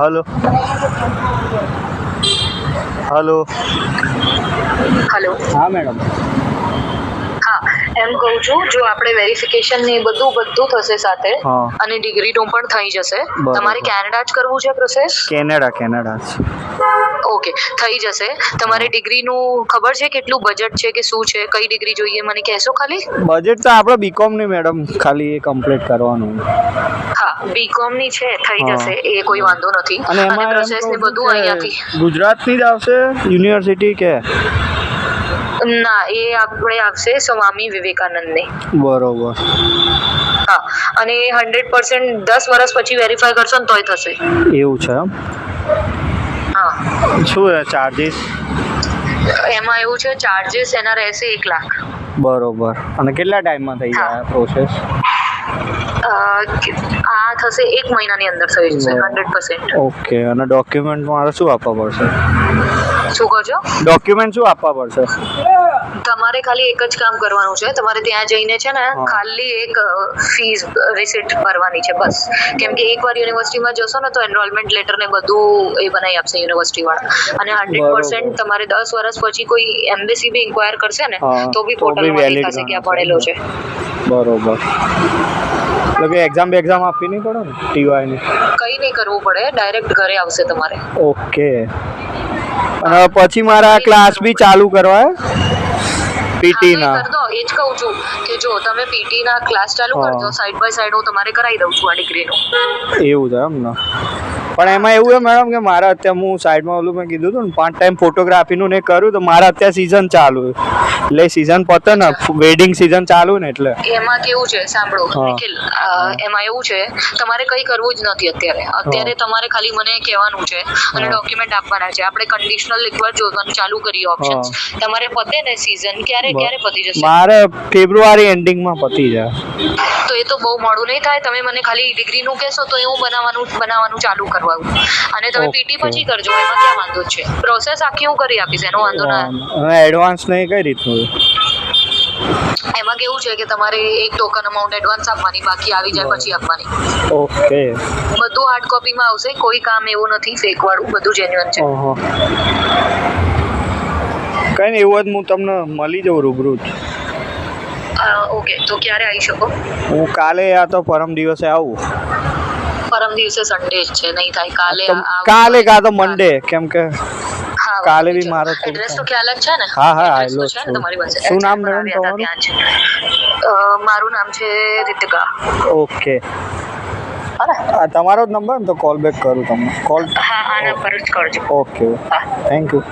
Hello. Hello. Hello. હા madam. હા એમ કહું છું જો આપણે વેરિફિકેશન ને એ બધું બધું થશે સાથે અને ડિગ્રી નું પણ થઈ જશે તમારે કેનેડા જ કરવું છે પ્રોસેસ કેનેડા કેનેડા જ. ઓકે થઈ જશે. તમારે ડિગ્રીનું ખબર છે કેટલું બજેટ છે કે શું છે? કઈ ડિગ્રી જોઈએ? મને કહેશો ખાલી? બજેટ તો આપણે બીકોમની મેડમ ખાલી એ કમ્પ્લીટ કરવાનું. હા બીકોમની છે થઈ જશે. એ કોઈ વાંધો નથી. અને પ્રોસેસ ને બધું અહીંયાથી. ગુજરાતની જ આવશે યુનિવર્સિટી કે? ના એ આપણે આવશે સ્વામી વિવેકાનંદની. બરોબર. હા અને એ હંડ્રેડ પર્સન્ટ દસ વર્ષ પછી વેરીફાઈ કરશો ને તોય થશે. એવું છે એમ? હા શું ચાર્જિસ એમાં એવું છે ચાર્જીસ એના રહેશે એક લાખ. બરોબર. અને કેટલા ટાઈમમાં થઈ જાય પ્રોસેસ આ થશે એક મહિનાની અંદર થઈ જશે. હંડ્રેડ પર્સન્ટ ઓકે અને ડોક્યુમેન્ટ મારે શું આપવા પડશે? શું કહો છો? ડોક્યુમેન્ટ શું આપવા પડશે? તમારે ખાલી એક જ કામ કરવાનું છે. તમારે ત્યાં જઈને છે ને ખાલી એક ફીસ રિસિપ્ટ ભરવાની છે બસ. કેમ કે એકવાર યુનિવર્સિટીમાં જશો ને તો એનરોલમેન્ટ લેટર ને બધું એ બનાવી આપશે યુનિવર્સિટી વાળા. અને હંડ્રેડ. પર્સન્ટ તમારે દસ વર્ષ પછી કોઈ એમ્બેસી બી ઇન્ક્વાયર કરશે ને તો બી બી પોર્ટલમાં દેખાશે કે આ. ભણેલો છે. બરોબર. એટલે કે એક્ઝામ એક્ઝામ આપવી નહીં પડે ને ટીવાયની કઈ નહીં કરવું પડે ડાયરેક્ટ ઘરે આવશે તમારે. ઓકે. અને પછી મારા ક્લાસ બી ચાલુ કરવા પીટી ના. કર દો. એ જ કહું છું કે જો તમે પીટી ના ક્લાસ ચાલુ. કરજો સાઈડ બાય સાઈડ હું તમારે કરાવી દઉં છું આ ડિગ્રીનું એવું છે એમ ને? પણ એમાં એવું હોય મેડમ કે મારા અત્યારે હું સાઈડમાં ઓલું મેં કીધું હતું ને પાંચ ટાઈમ ફોટોગ્રાફીનું ને એ કર્યું તો મારા અત્યારે સિઝન ચાલુ છે. એટલે સિઝન પતે ને વેડિંગ સિઝન ચાલુ ને એટલે. એમાં કેવું છે સાંભળો. નિખિલ એમાં એવું છે તમારે કંઈ કરવું જ નથી અત્યારે. અત્યારે તમારે ખાલી મને કહેવાનું છે અને ડોક્યુમેન્ટ આપવાના છે. આપણે કન્ડિશનલ એકવાર જોવાનું ચાલુ કરીએ ઓપ્શન્સ તમારે પતે ને સિઝન ક્યારે ક્યારે પતી જશે? મારે ફેબ્રુઆરી એન્ડિંગમાં પતી જાય. એ તો બહુ મોડું નહીં થાય. તમે મને ખાલી ડિગ્રીનું કહેશો તો એ હું બનાવવાનું બનાવવાનું ચાલુ કરવાનું અને તમે પીટી પછી કરજો એમાં ક્યાં વાંધો છે? પ્રોસેસ આખી હું કરી આપીશ એનો વાંધો ના એડવાન્સ નહીં કઈ રીતનું એમાં કેવું છે કે તમારે એક ટોકન અમાઉન્ટ એડવાન્સ આપવાની બાકી આવી જાય પછી આપવાની. ઓકે બધું હાર્ડ કોપીમાં આવશે કોઈ કામ એવું નથી ફેક વાળું બધું જેન્યુઅન છે. કઈ નહીં એવું જ હું તમને મળી જાઉં રૂબરૂ ઓકે તો ક્યારે આવી શકો હું કાલે યા તો પરમ દિવસે આવું પરમ દિવસે સન્ડે જ છે નહીં થાય કાલે તો આવું કાલે હોય. કાં તો મંડે કેમ કે હા, કાલે બી વાંધો મારો નહીં. થોડું એડ્રેસ તો કામ. ખ્યાલ જ છે ને હા, હા, એડ્રેસ તો આવેલો છે છું. ને તમારી પાસે શું નામ એડ્રેસ મેડમ બનાવ્યા હતા ત્યાં જ. અ, મારું નામ છે રીતિકા ઓકે આ તમારો જ નંબર ને તો કોલ બેક કરું તમને કોલ હા આના પર જ કરજો ઓકે હા થેન્ક યુ